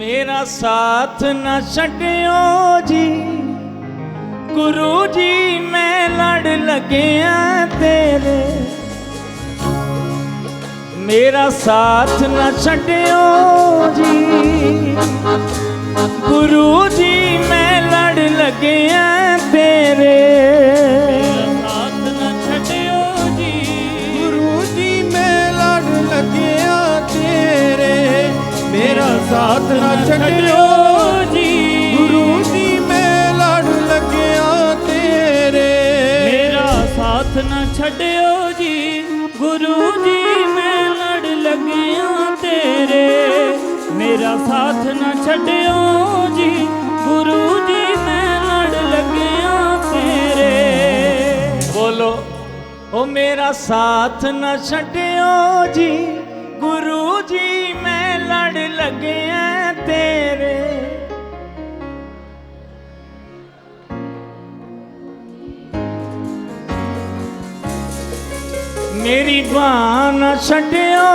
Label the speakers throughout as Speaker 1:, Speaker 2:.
Speaker 1: ਮੇਰਾ ਸਾਥ ਨਾ ਛੱਡਿਓ ਜੀ। ਗੁਰੂ ਜੀ, ਮੈਂ ਲੜ ਲੱਗਿਆ ਤੇਰੇ। ਮੇਰਾ ਸਾਥ ਨਾ ਛੱਡਿਓ ਸਾਥ ਨਾ ਛੱਡਿਓ ਜੀ।
Speaker 2: ਗੁਰੂ ਜੀ, ਮੈਂ ਲੜ ਲੱਗਿਆ ਤੇਰੇ। ਮੇਰਾ ਸਾਥ ਨਾ ਛੱਡਿਓ
Speaker 1: ਜੀ।
Speaker 2: ਗੁਰੂ ਜੀ, ਮੈਂ ਲੜ ਲੱਗਿਆ ਤੇਰੇ।
Speaker 1: ਮੇਰਾ ਸਾਥ ਨਾ ਛੱਡਿਓ ਜੀ। ਗੁਰੂ ਜੀ, ਮੈਂ ਲੜ ਲੱਗਿਆ ਤੇਰੇ। ਬੋਲੋ ਉਹ ਮੇਰਾ ਸਾਥ ਨਾ ਛੱਡਿਓ ਜੀ। ਮੇਰੀ ਬਾਹ ਨਾ ਛੱਡਿਓ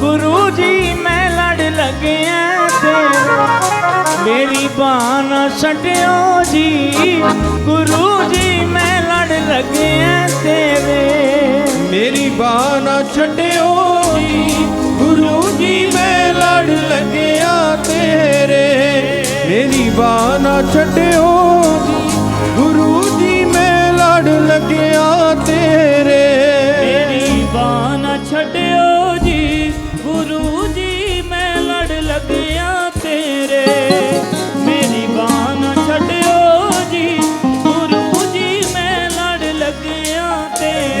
Speaker 1: ਗੁਰੂ ਜੀ ਮੈਂ ਲੜ ਲੱਗਿਆ ਤੇਰੇ ਮੇਰੀ ਬਾਹ ਨਾ ਛੱਡਿਓ ਜੀ ਗੁਰੂ ਜੀ ਮੈਂ ਲੜ ਲੱਗਿਆ ਤੇਰੇ
Speaker 2: ਮੇਰੀ ਬਾਹ ਨਾ ਛੱਡਿਓ ਜੀ ਗੁਰੂ ਜੀ ਮੈਂ ਲੜ ਲੱਗਿਆ ਤੇਰੇ ਮੇਰੀ ਬਾਹ ਨਾ ਛੱਡਿਓ ਜੀ ਗੁਰੂ ਜੀ ਮੈਂ ਲੜ ਲੱਗਿਆ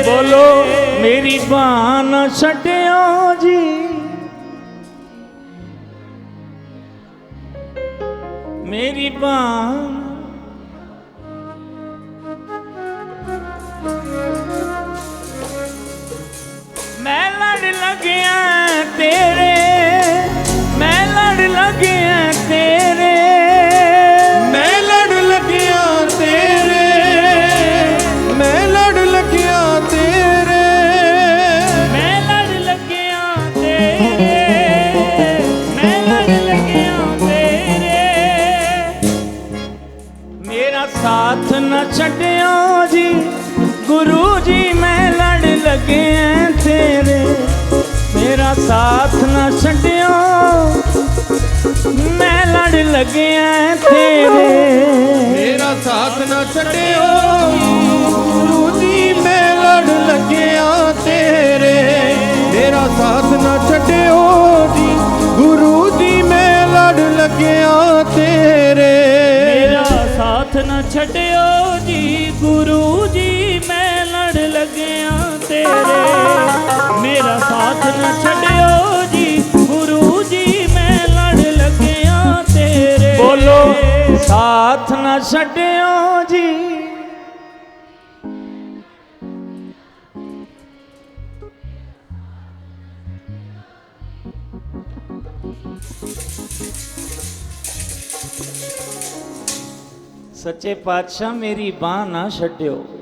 Speaker 1: ਬੋਲੋ ਮੇਰੀ ਬਾਹ ਨਾ ਛੱਡਿਓ ਜੀ। ਮੇਰੀ ਬਾਹ ਸਾਥ ਨਾ ਛੱਡਿਓ ਜੀ ਗੁਰੂ ਜੀ ਮੈਂ ਲੜ ਲੱਗਿਆ ਤੇਰੇ ਮੇਰਾ ਸਾਥ ਨਾ ਛੱਡਿਓ ਮੈਂ ਲੜ ਲੱਗਿਆ ਤੇਰੇ
Speaker 2: ਮੇਰਾ ਸਾਥ ਨਾ ਛੱਡਿਓ ਗੁਰੂ ਜੀ ਮੈਂ ਲੜ ਲੱਗਿਆ ਤੇਰੇ ਮੇਰਾ ਸਾਥ ਨਾ ਛੱਡਿਓ ਜੀ ਗੁਰੂ ਜੀ ਮੈਂ ਲੜ ਲੱਗਿਆ ਤੇਰੇ
Speaker 1: न छो जी गुरु जी मैं लड़ लगे तेरे। मेरा साथ न छो जी गुरु जी मैं लड़ लगे तेरे। बोलो साथ न छो जी। सच्चे पातशाह मेरी बांह ना छो